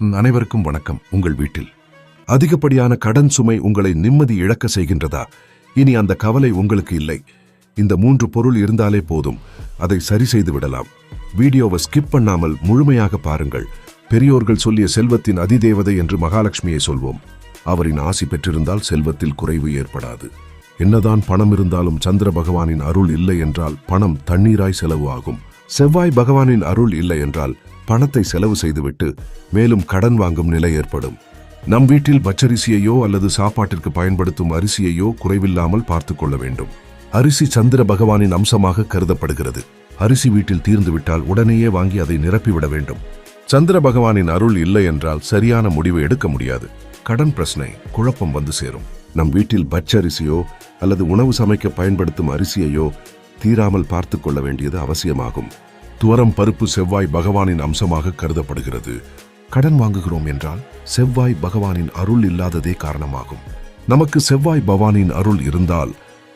அனைவருக்கும் வணக்கம். உங்கள் வீட்டில். அதிகப்படியான கடன் சுமை உங்களை நிம்மதி இழக்க செய்கின்றதா? இனி அந்த கவலை உங்களுக்கு இல்லை. இந்த மூன்று பொருள் இருந்தாலே போதும். அதை சரி செய்து விடலாம். வீடியோவை ஸ்கிப் பண்ணாமல் முழுமையாக பாருங்கள். பெரியோர்கள் சொல்லிய செல்வத்தின் அதிதேவதை என்று மகாலட்சுமியை சொல்வோம். அவரின் ஆசி பெற்றிருந்தால் செல்வத்தில் குறைவு ஏற்படாது. என்னதான் பணம் இருந்தாலும் சந்திர பகவானின் அருள் இல்லை என்றால் பணம் தண்ணீராய் செலவு ஆகும். செவ்வாய் பகவானின் அருள் இல்லை என்றால் பணத்தை செலவு செய்துவிட்டு மேலும் கடன் வாங்கும் நிலை ஏற்படும். நம் வீட்டில் பச்சரிசியையோ அல்லது சாப்பாட்டிற்கு பயன்படுத்தும் அரிசியையோ குறைவில்லாமல் பார்த்து கொள்ள வேண்டும். அரிசி சந்திர பகவானின் அம்சமாக கருதப்படுகிறது. அரிசி வீட்டில் தீர்ந்துவிட்டால் உடனேயே வாங்கி அதை நிரப்பிவிட வேண்டும். சந்திர பகவானின் அருள் இல்லை என்றால் சரியான முடிவு எடுக்க முடியாது. கடன் பிரச்சனை குழப்பம் வந்து சேரும். நம் வீட்டில் பச்சரிசியோ அல்லது உணவு சமைக்க பயன்படுத்தும் அரிசியையோ தீராமல் பார்த்து கொள்ள வேண்டியது அவசியமாகும். துவரம் பருப்பு செவ்வாய் பகவானின் அம்சமாக கருதப்படுகிறது. கடன் வாங்குகிறோம் என்றால் செவ்வாய் பகவானின் அருள் இல்லாததே காரணமாகும். நமக்கு செவ்வாய் பகவானின் அருள் இருந்தால்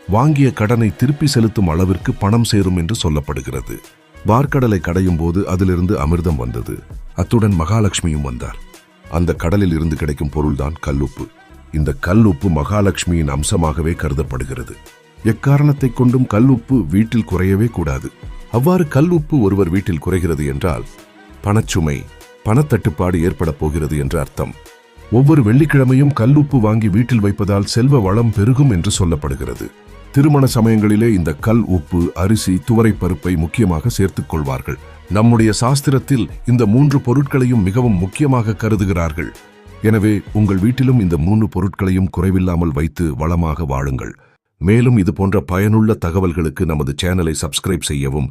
வாங்கிய கடனை திருப்பி செலுத்தும் அளவிற்கு பணம் சேரும் என்று சொல்லப்படுகிறது. வார்க்கடலை கடையும் போது அதிலிருந்து அமிர்தம் வந்தது. அத்துடன் மகாலட்சுமியும் வந்தார். அந்த கடலில் இருந்து கிடைக்கும் பொருள்தான் கல்லுப்பு இந்த கல்லுப்பு மகாலட்சுமியின் அம்சமாகவே கருதப்படுகிறது. எக்காரணத்தைக் கொண்டும் கல்லுப்பு வீட்டில் குறையவே கூடாது. அவ்வாறு கல் உப்பு ஒருவர் வீட்டில் குறைகிறது என்றால் பணச்சுமை பணத்தட்டுப்பாடு ஏற்படப் போகிறது என்று அர்த்தம். ஒவ்வொரு வெள்ளிக்கிழமையும் கல்லுப்பு வாங்கி வீட்டில் வைப்பதால் செல்வ வளம் பெருகும் என்று சொல்லப்படுகிறது. திருமண சமயங்களிலே இந்த கல் உப்பு அரிசி துவரை பருப்பை முக்கியமாக சேர்த்துக் கொள்வார்கள். நம்முடைய சாஸ்திரத்தில் இந்த மூன்று பொருட்களையும் மிகவும் முக்கியமாக கருதுகிறார்கள். எனவே உங்கள் வீட்டிலும் இந்த மூன்று பொருட்களையும் குறைவில்லாமல் வைத்து வளமாக வாழுங்கள். மேலும் இது போன்ற பயனுள்ள தகவல்களுக்கு நமது சேனலை சப்ஸ்கிரைப் செய்யவும்